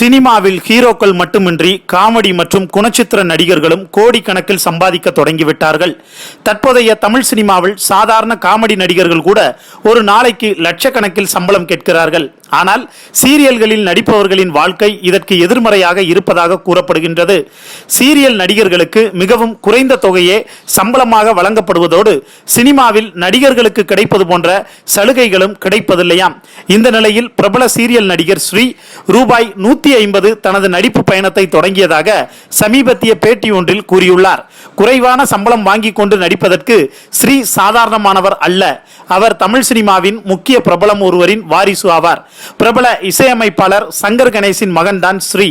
சினிமாவில் ஹீரோக்கள் மட்டுமின்றி காமெடி மற்றும் குணச்சித்திர நடிகர்களும் கோடிக்கணக்கில் சம்பாதிக்க தொடங்கிவிட்டார்கள். தற்போதைய தமிழ் சினிமாவில் சாதாரண காமெடி நடிகர்கள் கூட ஒரு நாளைக்கு லட்சக்கணக்கில் சம்பளம் கேட்கிறார்கள். ஆனால் சீரியல்களில் நடிப்பவர்களின் வாழ்க்கை இதற்கு எதிர்மறையாக இருப்பதாக கூறப்படுகின்றது. சீரியல் நடிகர்களுக்கு மிகவும் குறைந்த தொகையே சம்பளமாக வழங்கப்படுவதோடு சினிமாவில் நடிகர்களுக்கு கிடைப்பது போன்ற சலுகைகளும் கிடைப்பதில்லையாம். இந்த நிலையில் பிரபல சீரியல் நடிகர் ஸ்ரீ ரூபாய் நூத்தி ஐம்பது தனது நடிப்பு பயணத்தை தொடங்கியதாக சமீபத்திய பேட்டி ஒன்றில் கூறியுள்ளார். குறைவான சம்பளம் வாங்கி கொண்டு நடிப்பதற்கு ஸ்ரீ சாதாரணமானவர் அல்ல. அவர் தமிழ் சினிமாவின் முக்கிய பிரபலம் ஒருவரின் வாரிசு ஆவார். பிரபல இசையமைப்பாளர் சங்கர் கணேசின் மகன்தான் ஸ்ரீ.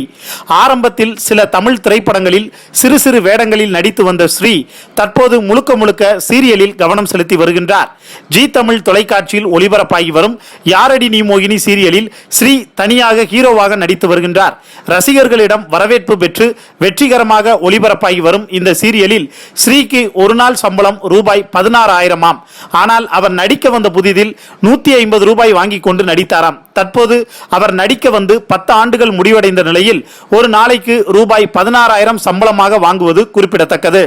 ஆரம்பத்தில் சில தமிழ் திரைப்படங்களில் சிறு சிறு வேடங்களில் நடித்து வந்த ஸ்ரீ தற்போது முழுக்க முழுக்க சீரியலில் கவனம் செலுத்தி வருகின்றார். ஜி தமிழ் தொலைக்காட்சியில் ஒளிபரப்பாகி வரும் யாரடி நீ மோகினி சீரியலில் ஸ்ரீ தனியாக ஹீரோவாக நடித்து வருகின்றார். ரசிகர்களிடம் வரவேற்பு பெற்று வெற்றிகரமாக ஒளிபரப்பாகி வரும் இந்த சீரியலில் ஸ்ரீக்கு ஒரு நாள் சம்பளம் ரூபாய் பதினாறு ஆயிரமாம் ஆனால் அவர் நடிக்க வந்த புதிதில் நூத்தி ஐம்பது ரூபாய் வாங்கி கொண்டு நடித்தாராம். தற்போது அவர் நடிக்க வந்து பத்து ஆண்டுகள் முடிவடைந்த நிலையில் ஒரு நாளைக்கு ரூபாய் பதினாறாயிரம் சம்பளமாக வாங்குவது குறிப்பிடத்தக்கது.